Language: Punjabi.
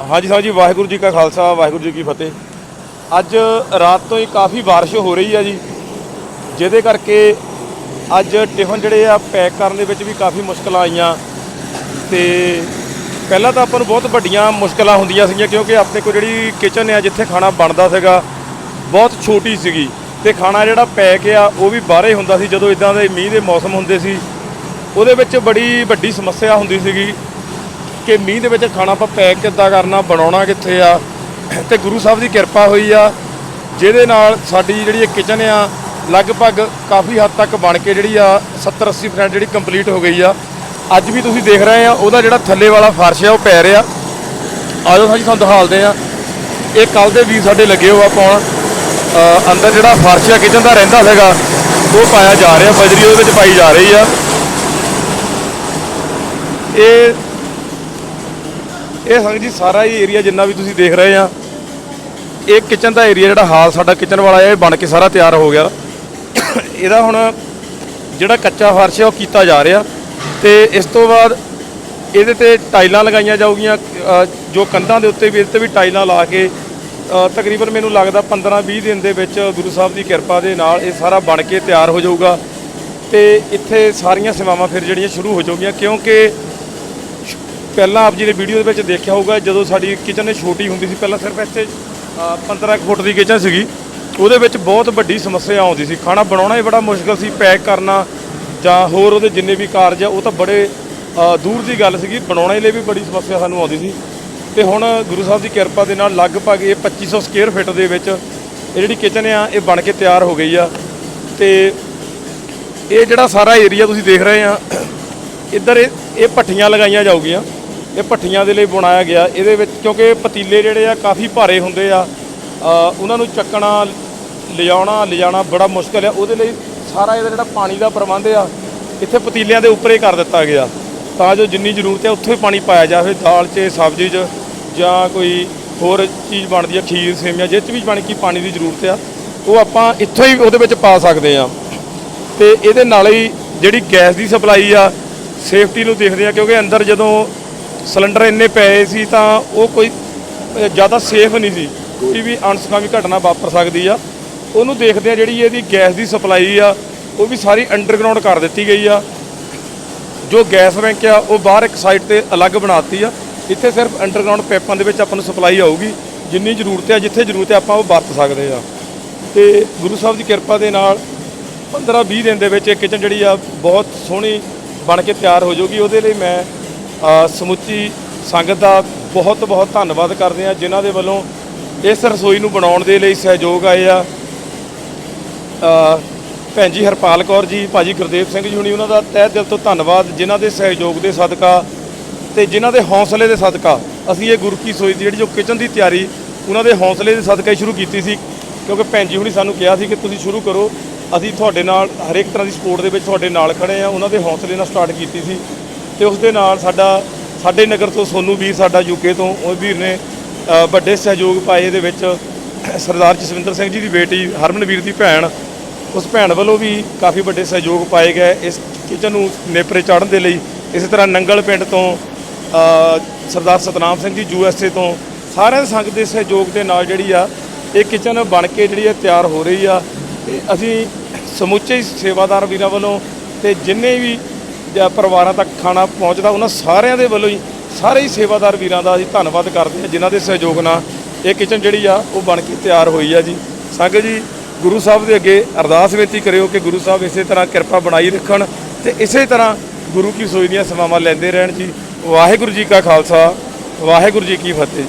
ਹਾਂਜੀ ਸਾਹਿਬ ਜੀ, ਵਾਹਿਗੁਰੂ ਜੀ ਕਾ ਖਾਲਸਾ, ਵਾਹਿਗੁਰੂ ਜੀ ਕੀ ਫਤਿਹ। ਅੱਜ ਰਾਤ ਤੋਂ ਹੀ ਕਾਫੀ ਬਾਰਿਸ਼ ਹੋ ਰਹੀ ਆ ਜੀ, ਜਿਹਦੇ ਕਰਕੇ ਅੱਜ ਟਿਫਨ ਜਿਹੜੇ ਆ ਪੈਕ ਕਰਨ ਦੇ ਵਿੱਚ ਵੀ ਕਾਫੀ ਮੁਸ਼ਕਲਾਂ ਆਈਆਂ। ਤੇ ਪਹਿਲਾਂ ਤਾਂ ਆਪਾਂ ਨੂੰ ਬਹੁਤ ਵੱਡੀਆਂ ਮੁਸ਼ਕਲਾਂ ਹੁੰਦੀਆਂ ਸੀਗੀਆਂ, ਕਿਉਂਕਿ ਆਪਣੇ ਕੋਲ ਜਿਹੜੀ ਕਿਚਨ ਆ, ਜਿੱਥੇ ਖਾਣਾ ਬਣਦਾ ਸੀਗਾ, ਬਹੁਤ ਛੋਟੀ ਸੀਗੀ। ਤੇ ਖਾਣਾ ਜਿਹੜਾ ਪੈਕ ਆ, ਉਹ ਵੀ ਬਾਹਰੇ ਹੁੰਦਾ ਸੀ, ਜਦੋਂ ਇਦਾਂ ਦੇ ਮੀਂਹ ਦੇ ਮੌਸਮ ਹੁੰਦੇ ਸੀ। ਉਹਦੇ ਵਿੱਚ ਬੜੀ ਵੱਡੀ ਸਮੱਸਿਆ ਹੁੰਦੀ ਸੀਗੀ। ਕਿ ਮੀਂਹ ਦੇ ਵਿੱਚ ਖਾਣਾ ਆਪਾਂ ਪੈਕ ਕਿੱਦਾਂ ਕਰਨਾ, ਬਣਾਉਣਾ ਕਿੱਥੇ ਆ, ਤੇ ਗੁਰੂ ਸਾਹਿਬ ਦੀ ਕਿਰਪਾ ਹੋਈ ਆ, ਜਿਹਦੇ ਨਾਲ ਸਾਡੀ ਜਿਹੜੀ ਇਹ ਕਿਚਨ ਆ, ਲਗਭਗ ਕਾਫੀ ਹੱਦ ਤੱਕ ਬਣ ਕੇ ਜਿਹੜੀ ਆ 70 80% ਜਿਹੜੀ ਕੰਪਲੀਟ ਹੋ ਗਈ ਆ। ਅੱਜ ਵੀ ਤੁਸੀਂ ਦੇਖ ਰਹੇ ਆ, ਉਹਦਾ ਜਿਹੜਾ ਥੱਲੇ ਵਾਲਾ ਫਰਸ਼ ਆ, ਉਹ ਪੈ ਰਿਹਾ। ਆਜੋ ਸਾਜੀ, ਤੁਹਾਨੂੰ ਦਿਖਾਲਦੇ ਆ। ਇਹ ਕੱਲ ਦੇ ਵੀ ਸਾਡੇ ਲੱਗੇ ਹੋਆ ਪਾਉਣ ਅੰਦਰ ਜਿਹੜਾ ਫਰਸ਼ ਆ ਕਿਚਨ ਦਾ ਰਹਿੰਦਾ ਸੀਗਾ, ਉਹ ਪਾਇਆ ਜਾ ਰਿਹਾ, ਬਜਰੀ ਉਹਦੇ ਵਿੱਚ ਪਾਈ ਜਾ ਰਹੀ ਆ। ਇਹ ਇਹ ਸੰਗ ਜੀ, ਸਾਰਾ ਹੀ ਏਰੀਆ ਜਿੰਨਾ ਵੀ ਤੁਸੀਂ ਦੇਖ ਰਹੇ ਆ, ਇਹ ਕਿਚਨ ਦਾ ਏਰੀਆ ਜਿਹੜਾ ਹਾਲ ਸਾਡਾ ਕਿਚਨ ਵਾਲਾ ਹੈ ਇਹ ਬਣ ਕੇ ਸਾਰਾ ਤਿਆਰ ਹੋ ਗਿਆ। ਇਹਦਾ ਹੁਣ ਜਿਹੜਾ ਕੱਚਾ ਫਰਸ਼ ਹੈ ਉਹ ਕੀਤਾ ਜਾ ਰਿਹਾ। ਤੇ ਇਸ ਤੋਂ ਬਾਅਦ ਇਹਦੇ ਤੇ ਟਾਈਲਾਂ ਲਗਾਈਆਂ ਜਾਊਗੀਆਂ ਜੋ ਕੰਧਾਂ ਦੇ ਉੱਤੇ ਵੀ ਇਹਦੇ ਤੇ ਵੀ ਟਾਈਲਾਂ ਲਾ ਕੇ ਤਕਰੀਬਨ ਮੈਨੂੰ ਲੱਗਦਾ 15-20 ਦਿਨ ਦੇ ਵਿੱਚ ਗੁਰੂ ਸਾਹਿਬ ਦੀ ਕਿਰਪਾ ਦੇ ਨਾਲ ਇਹ ਸਾਰਾ ਬਣ ਕੇ ਤਿਆਰ ਹੋ ਜਾਊਗਾ। ਤੇ ਇੱਥੇ ਸਾਰੀਆਂ ਸੇਵਾਵਾਂ ਫਿਰ ਜਿਹੜੀਆਂ ਸ਼ੁਰੂ ਹੋ ਜਾਊਗੀਆਂ, ਕਿਉਂਕਿ ਪਹਿਲਾਂ ਆਪ ਜੀ ਨੇ ਵੀਡੀਓ ਦੇ ਵਿੱਚ ਦੇਖਿਆ ਹੋਊਗਾ ਜਦੋਂ ਸਾਡੀ ਕਿਚਨ ਛੋਟੀ ਹੁੰਦੀ ਸੀ ਪਹਿਲਾਂ ਸਿਰਫ ਇੱਥੇ ਅ, 15 ਫੁੱਟ ਦੀ ਕਿਚਨ ਸੀਗੀ। ਉਹਦੇ ਵਿੱਚ ਬਹੁਤ ਵੱਡੀ ਸਮੱਸਿਆ ਆਉਂਦੀ ਸੀ। ਖਾਣਾ ਬਣਾਉਣਾ ਹੀ ਬੜਾ ਮੁਸ਼ਕਲ ਸੀ ਪੈਕ ਕਰਨਾ ਜਾਂ ਹੋਰ ਉਹਦੇ ਜਿੰਨੇ ਵੀ ਕਾਰਜ ਆ ਉਹ ਤਾਂ ਬੜੇ ਦੂਰ ਦੀ ਗੱਲ ਸੀਗੀ। ਬਣਾਉਣੇ ਲਈ ਵੀ ਬੜੀ ਸਮੱਸਿਆ ਸਾਨੂੰ ਆਉਂਦੀ ਸੀ। ਤੇ ਹੁਣ ਗੁਰੂ ਸਾਹਿਬ ਦੀ ਕਿਰਪਾ ਦੇ ਨਾਲ ਲਗਭਗ ਇਹ 2500 ਸਕੁਅਰ ਫਿਟ ਦੇ ਵਿੱਚ ਇਹ ਜਿਹੜੀ ਕਿਚਨ ਆ ਇਹ ਬਣ ਕੇ ਤਿਆਰ ਹੋ ਗਈ ਆ। ਤੇ ਇਹ ਜਿਹੜਾ ਸਾਰਾ ਏਰੀਆ ਤੁਸੀਂ ਦੇਖ ਰਹੇ ਆ ਇੱਧਰ ਇਹ ਇਹ ਭੱਠੀਆਂ ਲਗਾਈਆਂ ਜਾਊਗੀਆਂ। ਇਹ ਭੱਠੀਆਂ ਦੇ ਲਈ ਬਣਾਇਆ ਗਿਆ। ਇਹਦੇ ਵਿੱਚ ਕਿਉਂਕਿ ਪਤੀਲੇ ਜਿਹੜੇ ਆ ਕਾਫੀ ਭਾਰੇ ਹੁੰਦੇ ਆ। ਉਹਨਾਂ ਨੂੰ ਚੱਕਣਾ ਲਿਜਾਉਣਾ ਲਿਜਾਣਾ ਬੜਾ ਮੁਸ਼ਕਲ ਆ। ਉਹਦੇ ਲਈ ਸਾਰਾ ਇਹਦਾ ਜਿਹੜਾ ਪਾਣੀ ਦਾ ਪ੍ਰਬੰਧ ਆ, ਇੱਥੇ ਪਤੀਲਿਆਂ ਦੇ ਉੱਪਰ ਹੀ ਕਰ ਦਿੱਤਾ ਗਿਆ। ਤਾਂ ਜੋ ਜਿੰਨੀ ਜ਼ਰੂਰਤ ਹੈ ਉੱਥੋਂ ਹੀ ਪਾਣੀ ਪਾਇਆ ਜਾਵੇ। ਦਾਲ 'ਚ, ਸਬਜ਼ੀ 'ਚ ਜਾਂ ਕੋਈ ਹੋਰ ਚੀਜ਼ ਬਣਦੀ ਆ, ਖੀਰ, ਸੇਮੀਆਂ ਜਿਸ 'ਚ ਵੀ ਬਣ ਕੀ ਪਾਣੀ ਦੀ ਜ਼ਰੂਰਤ ਆ, ਉਹ ਆਪਾਂ ਇੱਥੋਂ ਹੀ ਉਹਦੇ ਵਿੱਚ ਪਾ ਸਕਦੇ ਆ। ਤੇ ਇਹਦੇ ਨਾਲ ਹੀ ਜਿਹੜੀ ਗੈਸ ਦੀ ਸਪਲਾਈ ਆ, ਸੇਫਟੀ ਨੂੰ ਦੇਖਦੇ ਆ, ਕਿਉਂਕਿ ਅੰਦਰ ਜਦੋਂ ਸਿਲੰਡਰ ਇੰਨੇ ਪਏ ਸੀ ਤਾਂ ਉਹ ਕੋਈ ਜ਼ਿਆਦਾ ਸੇਫ ਨਹੀਂ ਸੀ ਕੋਈ ਵੀ ਅਣਸੁਖਾਵੀ ਘਟਨਾ ਵਾਪਰ ਸਕਦੀ ਆ। ਉਹਨੂੰ ਦੇਖਦੇ ਆ ਜਿਹੜੀ ਇਹਦੀ ਗੈਸ ਦੀ ਸਪਲਾਈ ਆ, ਉਹ ਵੀ ਸਾਰੀ ਅੰਡਰਗਰਾਉਂਡ ਕਰ ਦਿੱਤੀ ਗਈ ਆ। ਜੋ ਗੈਸ ਬੈਂਕ ਆ, ਉਹ ਬਾਹਰ ਇੱਕ ਸਾਈਡ ਤੇ ਅਲੱਗ ਬਣਾਤੀ ਆ। ਇੱਥੇ ਸਿਰਫ ਅੰਡਰਗਰਾਉਂਡ ਪਾਈਪਾਂ ਦੇ ਵਿੱਚ ਆਪਾਂ ਨੂੰ ਸਪਲਾਈ ਆਊਗੀ। ਜਿੰਨੀ ਜ਼ਰੂਰਤ ਆ, ਜਿੱਥੇ ਜ਼ਰੂਰਤ ਹੈ ਆਪਾਂ ਉਹ ਵਰਤ ਸਕਦੇ ਆ। ਤੇ ਗੁਰੂ ਸਾਹਿਬ ਦੀ ਕਿਰਪਾ ਦੇ ਨਾਲ 15-20 ਦਿਨ ਦੇ ਵਿੱਚ ਇਹ ਕਿਚਨ ਜਿਹੜੀ ਆ, ਬਹੁਤ ਸੋਹਣੀ ਬਣ ਕੇ ਤਿਆਰ ਹੋ ਜਾਊਗੀ। ਉਹਦੇ ਲਈ ਮੈਂ ਸਮੁੱਚੀ ਸੰਗਤ ਦਾ ਬਹੁਤ ਬਹੁਤ ਧੰਨਵਾਦ ਕਰਦੇ ਆ ਜਿਨ੍ਹਾਂ ਦੇ ਵੱਲੋਂ ਇਸ ਰਸੋਈ ਨੂੰ ਬਣਾਉਣ ਦੇ ਲਈ ਸਹਿਯੋਗ ਆਏ ਆ। ਭੈਣ ਜੀ ਹਰਪਾਲ ਕੌਰ ਜੀ, ਭਾਜੀ ਗੁਰਦੇਵ ਸਿੰਘ ਜੀ ਹੁਣੀ ਉਹਨਾਂ ਦਾ ਤਹਿ ਦਿਲ ਤੋਂ ਧੰਨਵਾਦ, ਜਿਨ੍ਹਾਂ ਦੇ ਸਹਿਯੋਗ ਦੇ ਸਦਕਾ ਤੇ ਜਿਨ੍ਹਾਂ ਦੇ ਹੌਸਲੇ ਦੇ ਸਦਕਾ ਅਸੀਂ ਇਹ ਗੁਰੂ ਕੀ ਸੋਈ ਦੀ ਜਿਹੜੀ ਜੋ ਕਿਚਨ ਦੀ ਤਿਆਰੀ, ਉਹਨਾਂ ਦੇ ਹੌਸਲੇ ਦੇ ਸਦਕਾ ਹੀ ਸ਼ੁਰੂ ਕੀਤੀ ਸੀ। ਕਿਉਂਕਿ ਭੈਣ ਜੀ ਹੁਣੀ ਸਾਨੂੰ ਕਿਹਾ ਸੀ ਕਿ ਤੁਸੀਂ ਸ਼ੁਰੂ ਕਰੋ, ਅਸੀਂ ਤੁਹਾਡੇ ਨਾਲ ਹਰੇਕ ਤਰ੍ਹਾਂ ਦੀ ਸਪੋਰਟ ਦੇ ਵਿੱਚ ਤੁਹਾਡੇ ਨਾਲ ਖੜੇ ਆ ਉਹਨਾਂ ਦੇ ਹੌਸਲੇ ਨਾਲ ਸਟਾਰਟ ਕੀਤੀ ਸੀ। ਤੇ ਉਸ ਦੇ ਨਾਲ ਸਾਡਾ, ਸਾਡੇ ਨਗਰ ਤੋਂ ਸੋਨੂ ਵੀਰ ਸਾਡਾ ਯੂਕੇ ਤੋਂ, ਉਹ ਵੀਰ ਨੇ ਵੱਡੇ ਸਹਿਯੋਗ ਪਾਏ ਇਹਦੇ ਵਿੱਚ। ਸਰਦਾਰ ਜਸਵਿੰਦਰ ਸਿੰਘ ਜੀ ਦੀ ਬੇਟੀ ਹਰਮਨਵੀਰ ਦੀ ਭੈਣ, ਉਸ ਭੈਣ ਵੱਲੋਂ ਵੀ ਕਾਫੀ ਵੱਡੇ ਸਹਿਯੋਗ ਪਾਏ ਗਏ ਇਸ ਕਿਚਨ ਨੂੰ ਨੇਪਰੇ ਚਾੜਨ ਦੇ ਲਈ। ਇਸੇ ਤਰ੍ਹਾਂ ਨੰਗਲ ਪਿੰਡ ਤੋਂ ਸਰਦਾਰ Satnam Singh ji U S A ਤੋਂ, ਸਾਰਿਆਂ ਦੇ ਸੰਗਤ ਦੇ ਸਹਿਯੋਗ ਦੇ ਨਾਲ ਜਿਹੜੀ ਆ, ਇਹ ਕਿਚਨ ਬਣ ਕੇ ਜਿਹੜੀ ਆ ਤਿਆਰ ਹੋ ਰਹੀ ਆ। ਤੇ ਅਸੀਂ ਸਮੁੱਚੇ ਸੇਵਾਦਾਰ ਵੀਰਾਂ ਵੱਲੋਂ ਤੇ ਜਿੰਨੇ ਵੀ ਪਰਿਵਾਰਾਂ ਤੱਕ ਖਾਣਾ ਪਹੁੰਚਦਾ, ਉਹਨਾਂ ਸਾਰਿਆਂ ਦੇ ਵੱਲੋਂ ਹੀ ਸਾਰੇ ਹੀ ਸੇਵਾਦਾਰ ਵੀਰਾਂ ਦਾ ਅਸੀਂ ਧੰਨਵਾਦ ਕਰਦੇ ਹਾਂ, ਜਿਨ੍ਹਾਂ ਦੇ ਸਹਿਯੋਗ ਨਾਲ ਇਹ ਕਿਚਨ ਜਿਹੜੀ ਆ, ਉਹ ਬਣ ਕੇ ਤਿਆਰ ਹੋਈ ਆ ਜੀ। ਸੰਗਤ ਜੀ, ਗੁਰੂ ਸਾਹਿਬ ਦੇ ਅੱਗੇ ਅਰਦਾਸ ਬੇਨਤੀ ਕਰਿਓ ਕਿ ਗੁਰੂ ਸਾਹਿਬ ਇਸੇ ਤਰ੍ਹਾਂ ਕਿਰਪਾ ਬਣਾਈ ਰੱਖਣ ਤੇ ਇਸੇ ਤਰ੍ਹਾਂ ਗੁਰੂ ਕੀ ਸੋਈ ਦੀਆਂ ਸੇਵਾਵਾਂ ਲੈਂਦੇ ਰਹਿਣ ਜੀ। ਵਾਹਿਗੁਰੂ ਜੀ ਕਾ ਖਾਲਸਾ, ਵਾਹਿਗੁਰੂ ਜੀ ਕੀ ਫਤਿਹ।